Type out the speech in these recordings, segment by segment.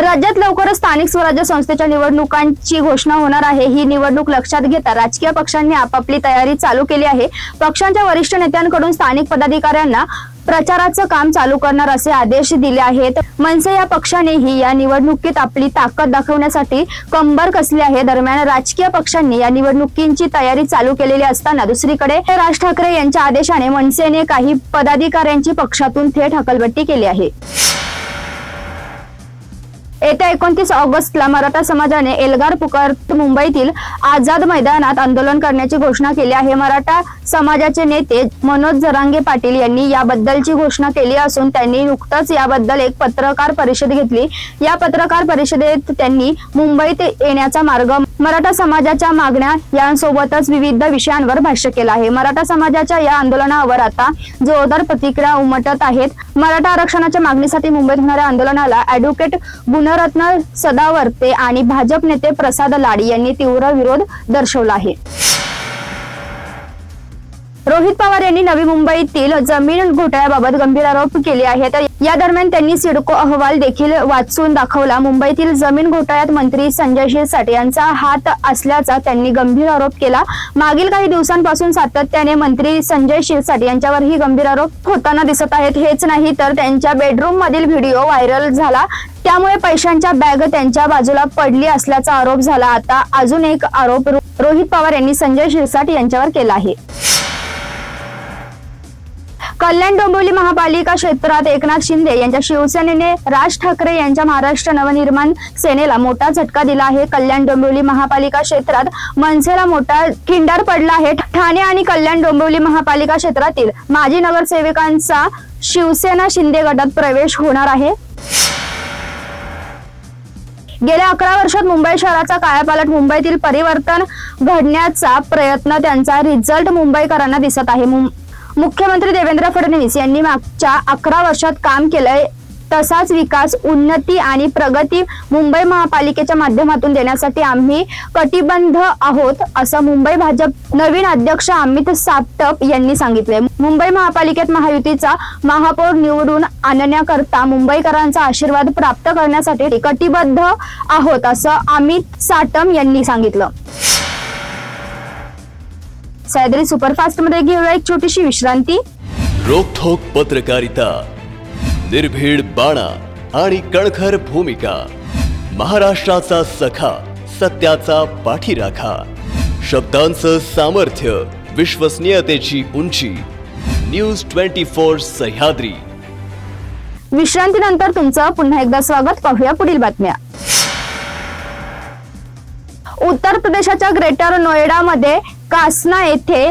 राज्यात लवकरच स्थानिक स्वराज्य संस्थेच्या निवडणुकांची घोषणा होणार आहे. ही निवडणूक लक्षात घेता राजकीय पक्षांनी आपापली तयारी चालू केली आहे. पक्षांच्या वरिष्ठ नेत्यांकडून स्थानिक पदाधिकाऱ्यांना प्रचाराचं काम चालू करणार असे आदेश दिले आहेत. मनसे या पक्षानेही या निवडणुकीत आपली ताकद दाखवण्यासाठी कंबर कसली आहे. दरम्यान राजकीय पक्षांनी या निवडणुकींची तयारी चालू केलेली असताना दुसरीकडे राज ठाकरे यांच्या आदेशाने मनसेने काही पदाधिकाऱ्यांची पक्षातून थेट हकलबट्टी केली आहे. येत्या एकोणतीस ऑगस्टला मराठा समाजाने एल्गार पुकारत मुंबईतील आझाद मैदानात आंदोलन करण्याची घोषणा केली आहे. मराठा समाजाचे नेते मनोज जरांगे पाटील यांनी याबद्दलची घोषणा केली असून त्यांनी नुकतंच याबद्दल एक पत्रकार परिषद घेतली. या पत्रकार परिषदेत त्यांनी मुंबईत येण्याचा मार्ग मराठा समाजाच्या मागण्या यांसोबतच विविध विषयांवर भाष्य केलं आहे. मराठा समाजाच्या या आंदोलनावर आता जोरदार प्रतिक्रिया उमटत आहेत. मराठा आरक्षणाच्या मागणीसाठी मुंबईत होणाऱ्या आंदोलनाला ऍडव्होकेट गुणरत्न सदावर्ते आणि भाजप नेते प्रसाद लाड यांनी तीव्र विरोध दर्शवला आहे. रोहित पवार यांनी नवी मुंबईतील जमीन घोटाळ्याबाबत गंभीर आरोप केले आहेत. या दरम्यान त्यांनी सिडको अहवाल देखील वाचून दाखवला. मुंबईतील जमीन घोटाळ्यात मंत्री संजय शिरसाट यांचा हात असल्याचा त्यांनी गंभीर आरोप केला. मागील काही दिवसांपासून सातत्याने मंत्री संजय शिरसाट यांच्यावरही गंभीर आरोप होताना दिसत आहेत. हेच नाही तर त्यांच्या बेडरूम मधील व्हिडिओ व्हायरल झाला. त्यामुळे पैशांच्या बॅग त्यांच्या बाजूला पडली असल्याचा आरोप झाला. आता अजून एक आरोप रोहित पवार यांनी संजय शिरसाट यांच्यावर केला आहे. कल्याण डोंबिवली महापालिका क्षेत्रात एकनाथ शिंदे यांच्या शिवसेनेने राज ठाकरे यांच्या महाराष्ट्र नवनिर्माण सेनेला मोठा झटका दिला आहे. कल्याण डोंबिवली महापालिका क्षेत्रात मनसेला मोठा खिंडार पडला आहे. ठाणे आणि कल्याण डोंबिवली महापालिका क्षेत्रातील माजी नगरसेवकांचा शिवसेना शिंदे गटात प्रवेश होणार आहे. गेल्या अकरा वर्षात मुंबई शहराचा कायापालट मुंबईतील परिवर्तन घडण्याचा प्रयत्न त्यांचा रिझल्ट मुंबईकरांना दिसत आहे. मुं- मुख्यमंत्री देवेंद्र फडणवीस यांनी मागच्या अकरा वर्षात काम केलंय तसाच विकास उन्नती आणि प्रगती मुंबई महापालिकेच्या माध्यमातून देण्यासाठी आम्ही कटिबद्ध आहोत असं मुंबई भाजप नवीन अध्यक्ष अमित सापटप यांनी सांगितले मुंबई महापालिकेत महायुतीचा महापौर निवडून आणण्याकरता मुंबईकरांचा आशीर्वाद प्राप्त करण्यासाठी कटिबद्ध आहोत असं अमित साटम यांनी सांगितलं. सह्याद्री सुपरफास्टमध्ये घेऊया एक छोटीशी विश्रांती. रोखोक पत्रकारिता निर्भीड बाणा आणि कणखर भूमिका महाराष्ट्राचा सखा सत्याचा पाठीराखा शब्दांचं सामर्थ्य विश्वसनीयतेची उंची न्यूज ट्वेंटी फोर सह्याद्री. विश्रांतीनंतर तुमचं पुन्हा एकदा स्वागत पाहूया पुढील बातम्या. उत्तर प्रदेशाच्या ग्रेटर नोएडामध्ये कासना येथे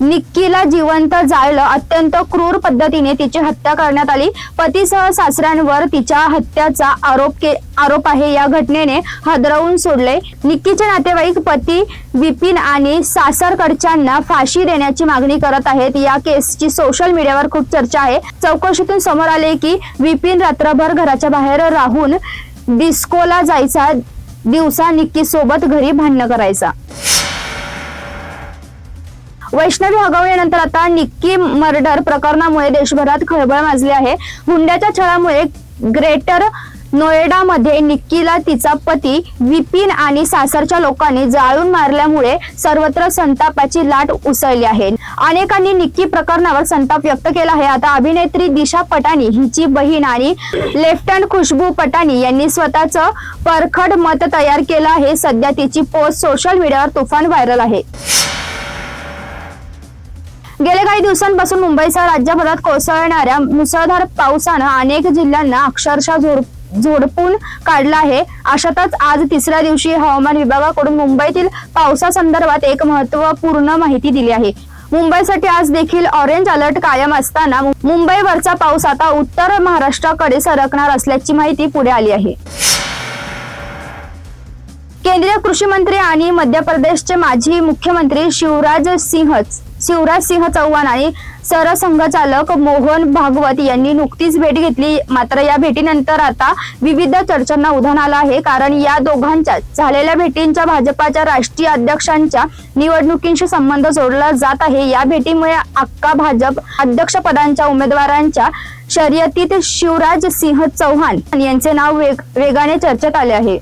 निक्कीला जिवंत जाळलं. अत्यंत क्रूर पद्धतीने तिची हत्या करण्यात आली. पतीसह सासऱ्यांवर तिच्या हत्याचा आरोप के आरोप आहे. या घटनेने हदरवून सोडले. निक्कीचे नातेवाईक पती विपिन आणि सासरकडच्यांना फाशी देण्याची मागणी करत आहेत. या केसची सोशल मीडियावर खूप चर्चा आहे. चौकशीतून समोर आले की विपिन रात्रभर घराच्या बाहेर राहून डिस्कोला जायचा. दिवसा निक्की सोबत घरी भांडणं करायचा. वैष्णवी हगवण्यानंतर आता निक्की मर्डर प्रकरणामुळे देशभरात खळबळ माजली आहे. हुंड्याच्या छळामुळे ग्रेटर नोएडामध्ये निक्कीला तिचा पती विपिन आणि सासरच्या लोकांनी जाळून मारल्यामुळे सर्वत्र संतापाची लाट उसळली आहे. अनेकांनी निक्की प्रकरणावर संताप व्यक्त केला आहे. आता अभिनेत्री दिशा पटानी हिची बहीण आणि लेफ्टनंट खुशबू पटानी यांनी स्वतःचं परखड मत तयार केलं आहे. सध्या तिची पोस्ट सोशल मीडियावर तुफान व्हायरल आहे. गेल्या काही दिवसांपासून मुंबईसह राज्यभरात कोसळणाऱ्या मुसळधार पावसानं अनेक जिल्ह्यांना अक्षरशः झोड झोडपून काढला आहे. अशातच आज तिसऱ्या दिवशी हवामान विभागाकडून मुंबईतील पावसासंदर्भात एक महत्त्वपूर्ण माहिती दिली आहे. मुंबईसाठी आज देखील ऑरेंज अलर्ट कायम असताना मुंबईवरचा पाऊस आता उत्तर महाराष्ट्राकडे सरकणार असल्याची माहिती पुढे आली आहे. केंद्रीय कृषी मंत्री आणि मध्य प्रदेशचे माजी मुख्यमंत्री शिवराज सिंह शिवराज सिंह चौहान आणि सरसंघचालक मोहन भागवत यांनी नुकतीच भेट घेतली. मात्र या भेटीनंतर आता विविध चर्चांना उधाण आलं आहे. कारण या दोघांच्या झालेल्या भेटींच्या भाजपाच्या राष्ट्रीय अध्यक्षांच्या निवडणुकींशी संबंध जोडला जात आहे. या भेटीमुळे अक्का भाजप अध्यक्षपदांच्या उमेदवारांच्या शर्यतीत शिवराज सिंह चौहान यांचे नाव वेग वेगाने चर्चेत आले आहे.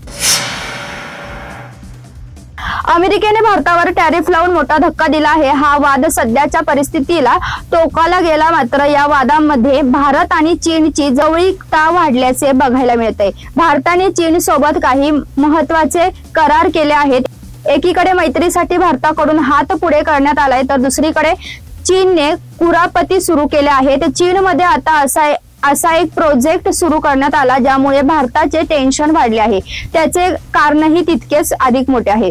अमेरिकेने भारतावर टॅरिफ लावून मोठा धक्का दिला आहे. हा वाद सध्याच्या परिस्थितीला टोकाला गेला मात्र या वादामध्ये भारत आणि चीनची जवळीकता वाढल्याचे बघायला मिळते भारताने चीन सोबत काही महत्त्वाचे करार केले आहेत. एकीकडे मैत्रीसाठी भारताकडून हात पुढे करण्यात आलाय तर दुसरीकडे चीनने कुरापती सुरू केले आहेत. चीनमध्ये आता असा असा एक प्रोजेक्ट सुरू करण्यात आला ज्यामुळे भारताचे टेन्शन वाढले आहे. त्याचे कारणही तितकेच अधिक मोठे आहे.